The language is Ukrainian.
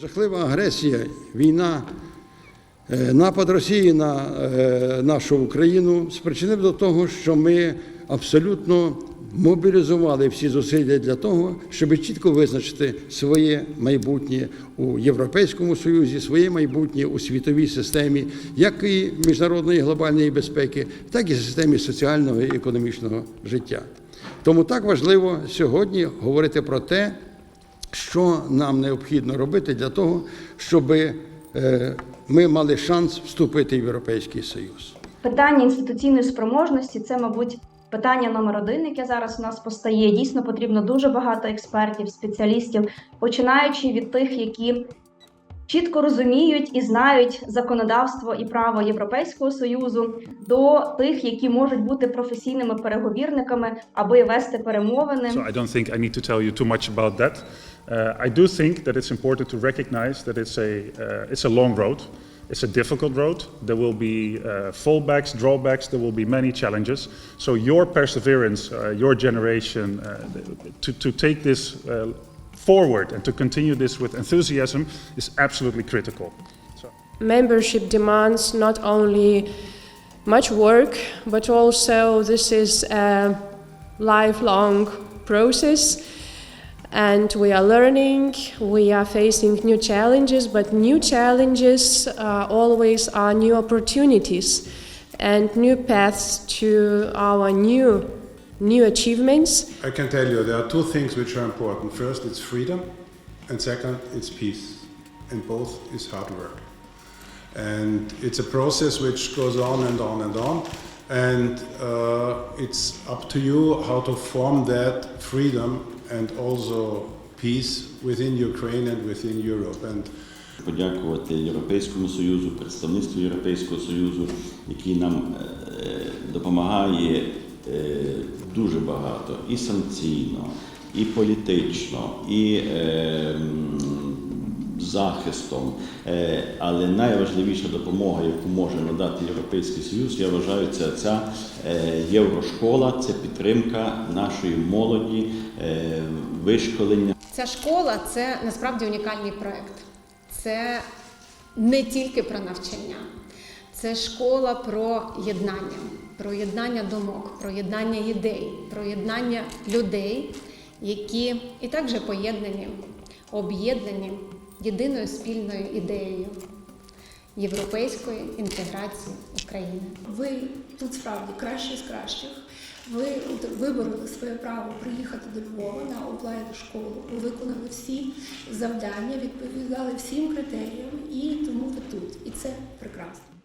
Жахлива агресія, війна, е, напад Росії на е, нашу Україну спричинив до того, що ми абсолютно мобілізували всі зусилля для того, щоб чітко визначити своє майбутнє у Європейському Союзі, своє майбутнє у світовій системі, як і міжнародної глобальної безпеки, так і системі соціального і економічного життя. Тому так важливо сьогодні говорити про те, що нам необхідно робити для того, щоб е, ми мали шанс вступити в Європейський Союз. Питання інституційної спроможності це, мабуть, питання номер один, яке зараз у нас постає. Дійсно потрібно дуже багато експертів, спеціалістів, починаючи від тих, які чітко розуміють і знають законодавство і право Європейського союзу, до тих, які можуть бути професійними переговірниками, аби вести перемовини. So I don't think I need to tell you too much about that. Uh, I do think that it's important to recognize that it's a, uh, it's a long road. It's a difficult road. There will be uh, fallbacks, drawbacks, there will be many challenges. So your perseverance, uh, your generation, uh, to, to take this uh, forward and to continue this with enthusiasm is absolutely critical. So. membership demands not only much work, but also this is a lifelong process. And we are learning, we are facing new challenges, but new challenges uh, always are new opportunities and new paths to our new, new achievements. I can tell you there are two things which are important. First, it's freedom, and second, it's peace. And both is hard work. And it's a process which goes on and on and on. And uh, it's up to you how to form that freedom and also peace within Ukraine and within Europe. And подякувати Європейському Союзу, представництву Європейського Союзу, який нам е, допомагає е, дуже багато і санкційно, і політично, і е, захистом. Е, Але найважливіша допомога, яку може надати Європейський Союз, я вважаю, це ця е, єврошкола, це підтримка нашої молоді, е, вишколення. Ця школа це насправді унікальний проект. Це не тільки про навчання, це школа про єднання, про єднання думок, про єднання ідей, про єднання людей, які і так же поєднані, об'єднані єдиною спільною ідеєю європейської інтеграції України. Ви тут справді кращі з кращих. Ви вибороли своє право приїхати до Львова на онлайн школу. Ви виконали всі завдання, відповідали всім критеріям, і тому ви тут. І це прекрасно.